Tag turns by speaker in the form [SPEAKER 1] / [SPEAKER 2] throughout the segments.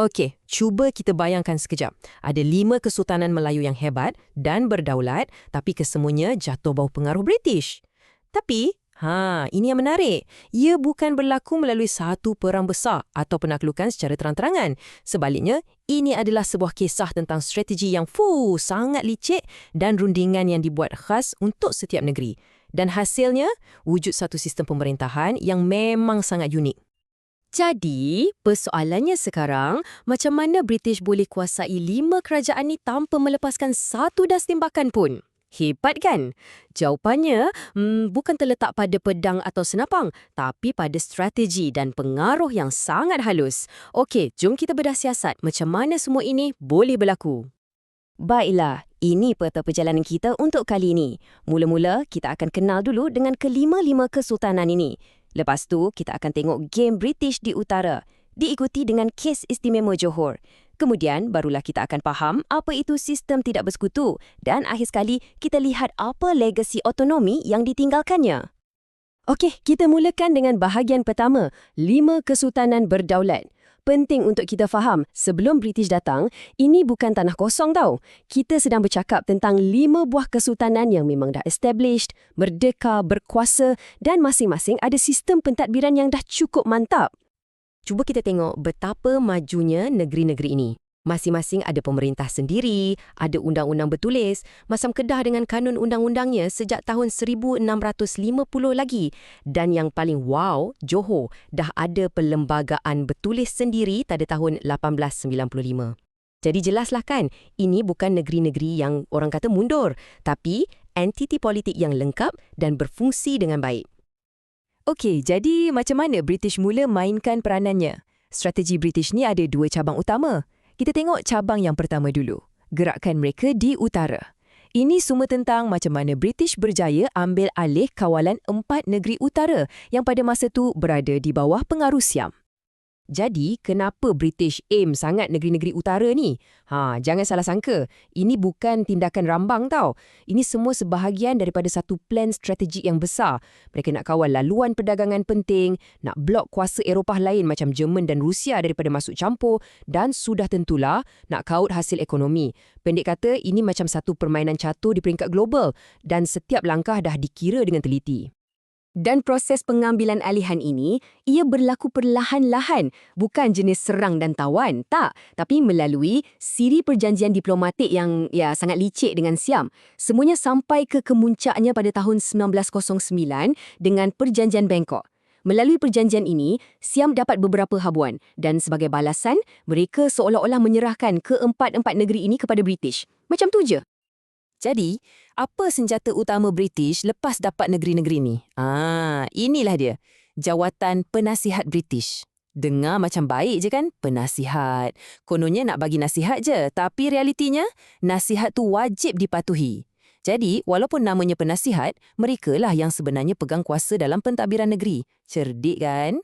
[SPEAKER 1] Okey, cuba kita bayangkan sekejap. Ada lima kesultanan Melayu yang hebat dan berdaulat, tapi kesemuanya jatuh bawah pengaruh British. Tapi, ha, ini yang menarik. Ia bukan berlaku melalui satu perang besar atau penaklukan secara terang-terangan. Sebaliknya, ini adalah sebuah kisah tentang strategi yang fu sangat licik dan rundingan yang dibuat khas untuk setiap negeri. Dan hasilnya, wujud satu sistem pemerintahan yang memang sangat unik.
[SPEAKER 2] Jadi, persoalannya sekarang, macam mana British boleh kuasai lima kerajaan ni tanpa melepaskan satu das tembakan pun? Hebat kan? Jawapannya hmm, bukan terletak pada pedang atau senapang, tapi pada strategi dan pengaruh yang sangat halus. Okey, jom kita bedah siasat macam mana semua ini boleh berlaku.
[SPEAKER 3] Baiklah, ini peta perjalanan kita untuk kali ini. Mula-mula, kita akan kenal dulu dengan kelima-lima kesultanan ini. Lepas tu, kita akan tengok game British di utara, diikuti dengan kes istimewa Johor. Kemudian, barulah kita akan faham apa itu sistem tidak bersekutu dan akhir sekali, kita lihat apa legasi otonomi yang ditinggalkannya. Okey, kita mulakan dengan bahagian pertama, lima kesultanan berdaulat. Penting untuk kita faham, sebelum British datang, ini bukan tanah kosong tau. Kita sedang bercakap tentang lima buah kesultanan yang memang dah established, merdeka, berkuasa dan masing-masing ada sistem pentadbiran yang dah cukup mantap. Cuba kita tengok betapa majunya negeri-negeri ini. Masing-masing ada pemerintah sendiri, ada undang-undang bertulis, masam Kedah dengan kanun undang-undangnya sejak tahun 1650 lagi. Dan yang paling wow, Johor dah ada perlembagaan bertulis sendiri pada tahun 1895. Jadi jelaslah kan, ini bukan negeri-negeri yang orang kata mundur, tapi entiti politik yang lengkap dan berfungsi dengan baik.
[SPEAKER 1] Okey, jadi macam mana British mula mainkan peranannya? Strategi British ni ada dua cabang utama. Kita tengok cabang yang pertama dulu. Gerakan mereka di utara. Ini semua tentang macam mana British berjaya ambil alih kawalan empat negeri utara yang pada masa tu berada di bawah pengaruh Siam. Jadi, kenapa British aim sangat negeri-negeri utara ni? Ha, jangan salah sangka. Ini bukan tindakan rambang tau. Ini semua sebahagian daripada satu plan strategik yang besar. Mereka nak kawal laluan perdagangan penting, nak blok kuasa Eropah lain macam Jerman dan Rusia daripada masuk campur dan sudah tentulah nak kaut hasil ekonomi. Pendek kata, ini macam satu permainan catur di peringkat global dan setiap langkah dah dikira dengan teliti.
[SPEAKER 2] Dan proses pengambilan alihan ini, ia berlaku perlahan-lahan, bukan jenis serang dan tawan, tak, tapi melalui siri perjanjian diplomatik yang ya sangat licik dengan Siam. Semuanya sampai ke kemuncaknya pada tahun 1909 dengan Perjanjian Bangkok. Melalui perjanjian ini, Siam dapat beberapa habuan dan sebagai balasan, mereka seolah-olah menyerahkan keempat-empat negeri ini kepada British. Macam tu je.
[SPEAKER 1] Jadi, apa senjata utama British lepas dapat negeri-negeri ni? Ah, inilah dia. Jawatan Penasihat British. Dengar macam baik je kan? Penasihat. Kononnya nak bagi nasihat je, tapi realitinya, nasihat tu wajib dipatuhi. Jadi, walaupun namanya penasihat, mereka lah yang sebenarnya pegang kuasa dalam pentadbiran negeri. Cerdik kan?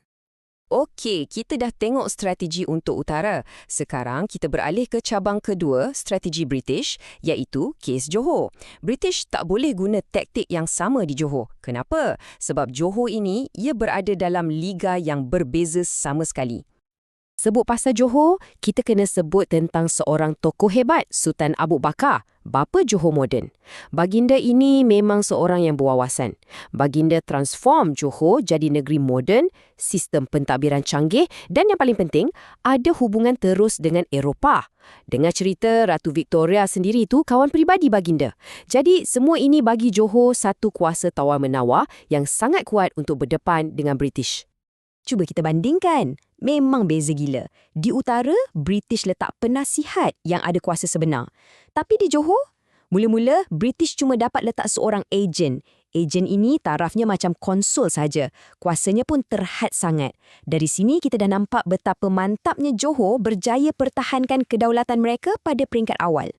[SPEAKER 1] Okey, kita dah tengok strategi untuk utara. Sekarang kita beralih ke cabang kedua, strategi British, iaitu kes Johor. British tak boleh guna taktik yang sama di Johor. Kenapa? Sebab Johor ini, ia berada dalam liga yang berbeza sama sekali. Sebut pasal Johor, kita kena sebut tentang seorang tokoh hebat, Sultan Abu Bakar, bapa Johor moden. Baginda ini memang seorang yang berwawasan. Baginda transform Johor jadi negeri moden, sistem pentadbiran canggih dan yang paling penting, ada hubungan terus dengan Eropah. Dengar cerita Ratu Victoria sendiri itu kawan peribadi baginda. Jadi semua ini bagi Johor satu kuasa tawar-menawar yang sangat kuat untuk berdepan dengan British. Cuba kita bandingkan. Memang beza gila. Di utara, British letak penasihat yang ada kuasa sebenar. Tapi di Johor, mula-mula British cuma dapat letak seorang ejen. Ejen ini tarafnya macam konsul saja. Kuasanya pun terhad sangat. Dari sini kita dah nampak betapa mantapnya Johor berjaya pertahankan kedaulatan mereka pada peringkat awal.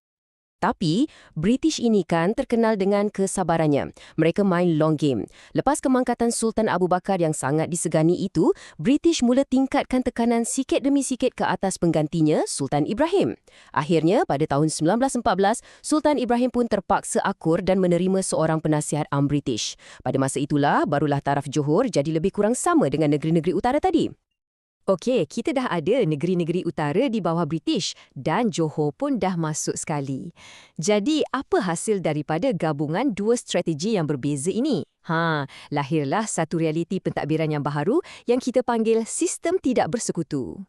[SPEAKER 1] Tapi, British ini kan terkenal dengan kesabarannya. Mereka main long game. Lepas kemangkatan Sultan Abu Bakar yang sangat disegani itu, British mula tingkatkan tekanan sikit demi sikit ke atas penggantinya, Sultan Ibrahim. Akhirnya, pada tahun 1914, Sultan Ibrahim pun terpaksa akur dan menerima seorang penasihat Am British. Pada masa itulah, barulah taraf Johor jadi lebih kurang sama dengan negeri-negeri utara tadi.
[SPEAKER 2] Okey, kita dah ada negeri-negeri utara di bawah British dan Johor pun dah masuk sekali. Jadi, apa hasil daripada gabungan dua strategi yang berbeza ini? Ha, lahirlah satu realiti pentadbiran yang baharu yang kita panggil sistem tidak bersekutu.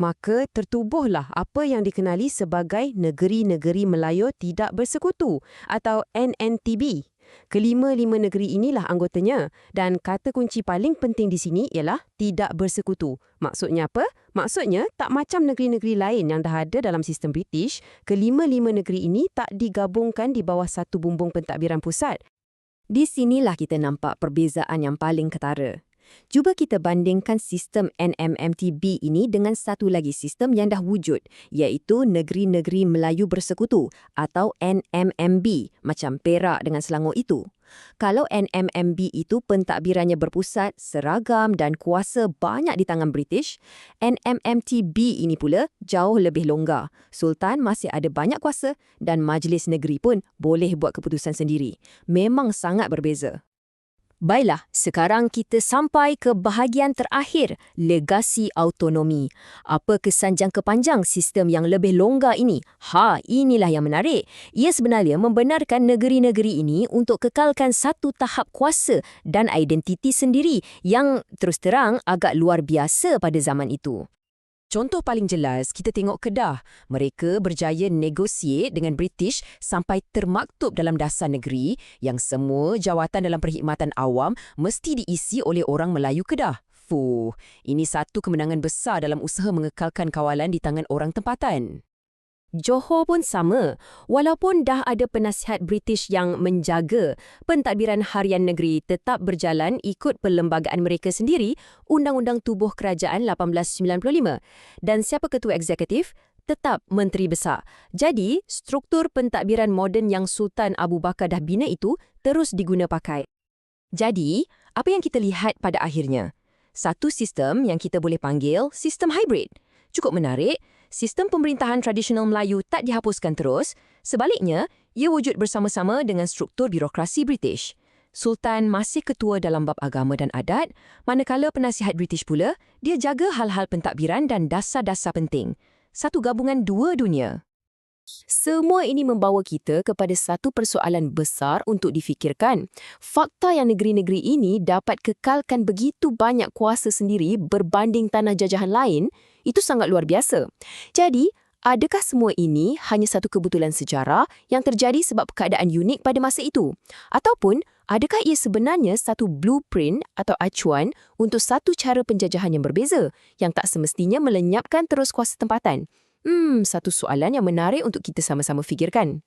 [SPEAKER 4] Maka tertubuhlah apa yang dikenali sebagai Negeri-Negeri Melayu Tidak Bersekutu atau NNTB. Kelima-lima negeri inilah anggotanya dan kata kunci paling penting di sini ialah tidak bersekutu. Maksudnya apa? Maksudnya tak macam negeri-negeri lain yang dah ada dalam sistem British, kelima-lima negeri ini tak digabungkan di bawah satu bumbung pentadbiran pusat.
[SPEAKER 3] Di sinilah kita nampak perbezaan yang paling ketara. Cuba kita bandingkan sistem NMMTB ini dengan satu lagi sistem yang dah wujud, iaitu Negeri-Negeri Melayu Bersekutu atau NMMB, macam Perak dengan Selangor itu. Kalau NMMB itu pentadbirannya berpusat, seragam dan kuasa banyak di tangan British, NMMTB ini pula jauh lebih longgar. Sultan masih ada banyak kuasa dan majlis negeri pun boleh buat keputusan sendiri. Memang sangat berbeza. Baiklah, sekarang kita sampai ke bahagian terakhir, legasi autonomi. Apa kesan jangka panjang sistem yang lebih longgar ini? Ha, inilah yang menarik. Ia sebenarnya membenarkan negeri-negeri ini untuk kekalkan satu tahap kuasa dan identiti sendiri yang terus terang agak luar biasa pada zaman itu.
[SPEAKER 1] Contoh paling jelas, kita tengok Kedah. Mereka berjaya negosiate dengan British sampai termaktub dalam dasar negeri yang semua jawatan dalam perkhidmatan awam mesti diisi oleh orang Melayu Kedah. Fuh, ini satu kemenangan besar dalam usaha mengekalkan kawalan di tangan orang tempatan.
[SPEAKER 3] Johor pun sama. Walaupun dah ada penasihat British yang menjaga, pentadbiran harian negeri tetap berjalan ikut perlembagaan mereka sendiri, Undang-Undang Tubuh Kerajaan 1895. Dan siapa ketua eksekutif? Tetap Menteri Besar. Jadi, struktur pentadbiran moden yang Sultan Abu Bakar dah bina itu terus diguna pakai. Jadi, apa yang kita lihat pada akhirnya? Satu sistem yang kita boleh panggil sistem hybrid. Cukup menarik, sistem pemerintahan tradisional Melayu tak dihapuskan terus, sebaliknya, ia wujud bersama-sama dengan struktur birokrasi British. Sultan masih ketua dalam bab agama dan adat, manakala penasihat British pula, dia jaga hal-hal pentadbiran dan dasar-dasar penting. Satu gabungan dua dunia.
[SPEAKER 1] Semua ini membawa kita kepada satu persoalan besar untuk difikirkan. Fakta yang negeri-negeri ini dapat kekalkan begitu banyak kuasa sendiri berbanding tanah jajahan lain, itu sangat luar biasa. Jadi, adakah semua ini hanya satu kebetulan sejarah yang terjadi sebab keadaan unik pada masa itu? Ataupun, adakah ia sebenarnya satu blueprint atau acuan untuk satu cara penjajahan yang berbeza yang tak semestinya melenyapkan terus kuasa tempatan? Hmm, satu soalan yang menarik untuk kita sama-sama fikirkan.